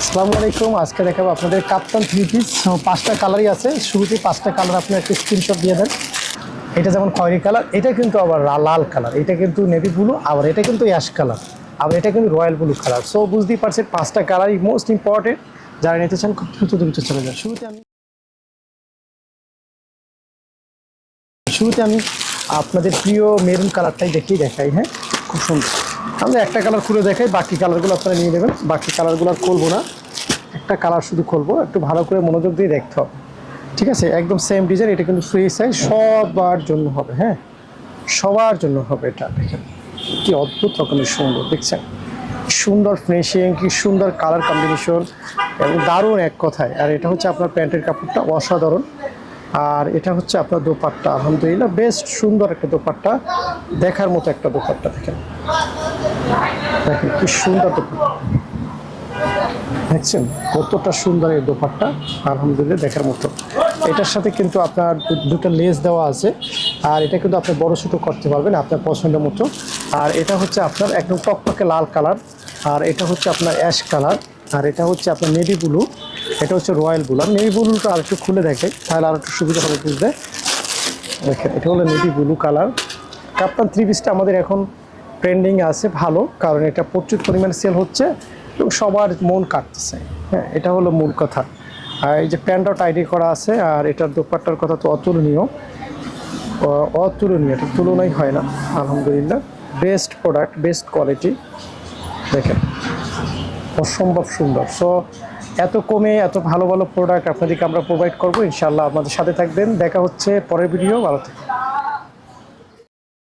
আসসালামু আলাইকুম। আজকে দেখাবো আপনাদের কাপ্তান থ্রি পিস পাঁচটা কালারই আছে। শুরুতে পাঁচটা কালার আপনি একটা স্ক্রিনশট দিয়ে দেন। এটা যেমন খয়েরি কালার এটা কিন্তু আবার লাল কালার এটা কিন্তু নেভি ব্লু আবার এটা কিন্তু অ্যাশ কালার আবার এটা কিন্তু রয়্যাল ব্লু কালার সো বুঝতেই পারছেন, পাঁচটা কালারই মোস্ট ইম্পর্টেন্ট যারা নিতে চান, খুব দ্রুত দ্রুত চলে যান। শুরুতে আমি শুরুতে আমি আপনাদের প্রিয় মেরুন কালারটাই দেখিয়ে দেখাই হ্যাঁ? খুব সুন্দর। আমরা একটা কালার খুলে দেখাই, বাকি কালারগুলো আপনারা নিয়ে নেবেন। বাকি কালারগুলো আর খুলবো না। একটা কালার শুধু খুলবো, একটু ভালো করে মনোযোগ দিয়ে দেখতে হবে। ঠিক আছে? একদম সেম ডিজাইন এটা কিন্তু ফ্রি সাইজ সবার জন্য হবে হ্যাঁ? সবার জন্য হবে এটা, দেখেন। কি অদ্ভুত রকমের সুন্দর, দেখছেন? সুন্দর ফিনিশিং কি সুন্দর কালার কম্বিনেশন এবং দারুণ এক কথায়। আর এটা হচ্ছে আপনার প্যান্টের কাপড়টা অসাধারণ। আর এটা হচ্ছে আপনার দোপাট্টা, আলহামদুলিল্লাহ বেস্ট সুন্দর একটা দোপাট্টা, দেখার মতো একটা দোপাট্টা, দেখেন। কি সুন্দর দেখছেন? কতটা সুন্দর এই দোপাট্টা। আলহামদুলিল্লাহ, দেখার মতো। এটার সাথে কিন্তু আপনার দুটো লেস দেওয়া আছে। আর এটা কিন্তু আপনি বড় ছোটো করতে পারবেন, আপনার পছন্দ মতো। আর এটা হচ্ছে আপনার একদম টকটকে লাল কালার। আর এটা হচ্ছে আপনার অ্যাশ কালার। আর এটা হচ্ছে আপনার নেভি ব্লু। এটা হচ্ছে রয়্যাল ব্লু। আর নেভি ব্লুটা আর একটু খুলে দেখে তাহলে আর একটু সুবিধা হবে বুঝতে দেখেন, এটা হলো navy blue colour. Kaftan three পিসটা আমাদের এখন ট্রেন্ডিং আছে, ভালো, কারণ এটা প্রচুর পরিমাণে সেল হচ্ছে এবং সবার মন কাটতেছে। হ্যাঁ এটা হলো মূল কথা। আর এই যে প্যান্টটা টাইডি করা আছে, আর এটার দোপাট্টার কথা তো অতুলনীয়। অতুলনীয়, এটা তুলনাই হয় না, আলহামদুলিল্লাহ। বেস্ট প্রোডাক্ট বেস্ট কোয়ালিটি দেখেন, অসম্ভব সুন্দর। সো এত কমে এত ভালো ভালো প্রোডাক্ট আপনাদেরকে আমরা প্রোভাইড করব ইনশাল্লাহ আপনাদের সাথে থাকবেন। দেখা হচ্ছে পরের ভিডিও ভালো থাকবেন।